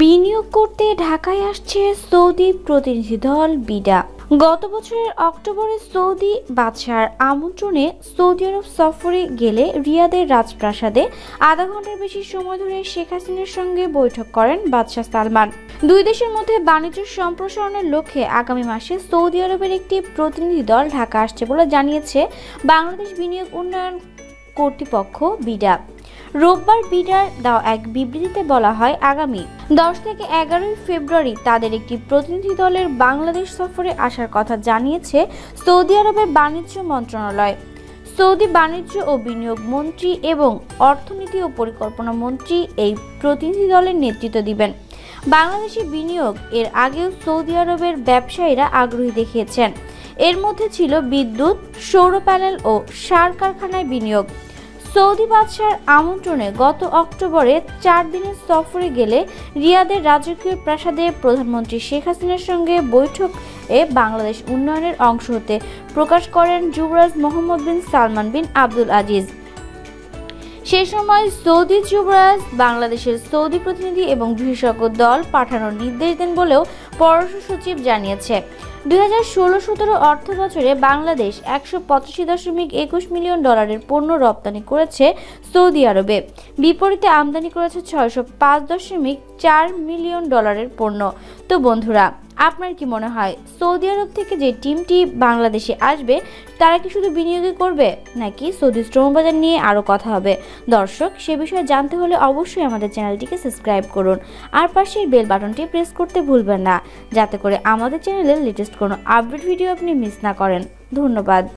বিনিয়োগ করতে ঢাকায় আসছে সৌদি প্রতিনিধি দল বিডা। গত বছরের অক্টোবরে সৌদি বাদশার আমন্ত্রণে সৌদি আরব সফরে গেলে রিয়াদের রাজপ্রাসাদে আধা ঘণ্টার বেশি সময় ধরে শেখ হাসিনার সঙ্গে বৈঠক করেন বাদশাহ সালমান। দুই দেশের মধ্যে বাণিজ্য সম্প্রসারণের লক্ষ্যে আগামী মাসে সৌদি আরবের একটি প্রতিনিধি দল ঢাকা আসছে বলে জানিয়েছে বাংলাদেশ বিনিয়োগ উন্নয়ন কর্তৃপক্ষ বিডা। রোববার বিডার দেওয়া এক বিবৃতিতে বলা হয়, আগামী দশ থেকে এগারোই ফেব্রুয়ারি তাদের একটি প্রতিনিধি দলের বাংলাদেশ সফরে আসার কথা জানিয়েছে সৌদি আরবের বাণিজ্য মন্ত্রণালয়। সৌদি বাণিজ্য ও বিনিয়োগ মন্ত্রী এবং অর্থনীতি ও পরিকল্পনা মন্ত্রী এই প্রতিনিধি দলের নেতৃত্ব দিবেন। বাংলাদেশি বিনিয়োগ এর আগেও সৌদি আরবের ব্যবসায়ীরা আগ্রহী দেখিয়েছেন। এর মধ্যে ছিল বিদ্যুৎ, সৌর প্যানেল ও সার কারখানায় বিনিয়োগ। সৌদি বাদশার আমন্ত্রণে গত অক্টোবরে চার দিনের সফরে গেলে রিয়াদের রাজকীয় প্রাসাদে প্রধানমন্ত্রী শেখ হাসিনার সঙ্গে বৈঠকে বাংলাদেশ উন্নয়নের অংশ হতে প্রকাশ করেন যুবরাজ মোহাম্মদ বিন সালমান বিন আব্দুল আজিজ। সে সময় সৌদি যুবরাজ বাংলাদেশের সৌদি প্রতিনিধি এবং বিশেষজ্ঞ দল পাঠানোর নির্দেশ দেন বলেও পররাষ্ট্র সচিব জানিয়েছে, দুই হাজার ষোলো সতেরো অর্থ বছরে বাংলাদেশ একশো পঁচাশি দশমিক একুশ মিলিয়ন ডলারের পণ্য রপ্তানি করেছে সৌদি আরবে। বিপরীতে আমদানি করেছে ছয়শো পাঁচ দশমিক চার মিলিয়ন ডলারের পণ্য। তো বন্ধুরা, আপনার কি মনে হয়, সৌদি আরব থেকে যে টিমটি বাংলাদেশে আসবে, তারা কি শুধু বিনিয়োগই করবে, নাকি সৌদি শ্রমবাজার নিয়ে আরও কথা হবে? দর্শক, সে বিষয়ে জানতে হলে অবশ্যই আমাদের চ্যানেলটিকে সাবস্ক্রাইব করুন। আর পাশের বেল বাটনটি প্রেস করতে ভুলবেন না। যাতে করে আমাদের চ্যানেলের লেটেস্ট কোনো আপডেট ভিডিও আপনি মিস না করেন। ধন্যবাদ।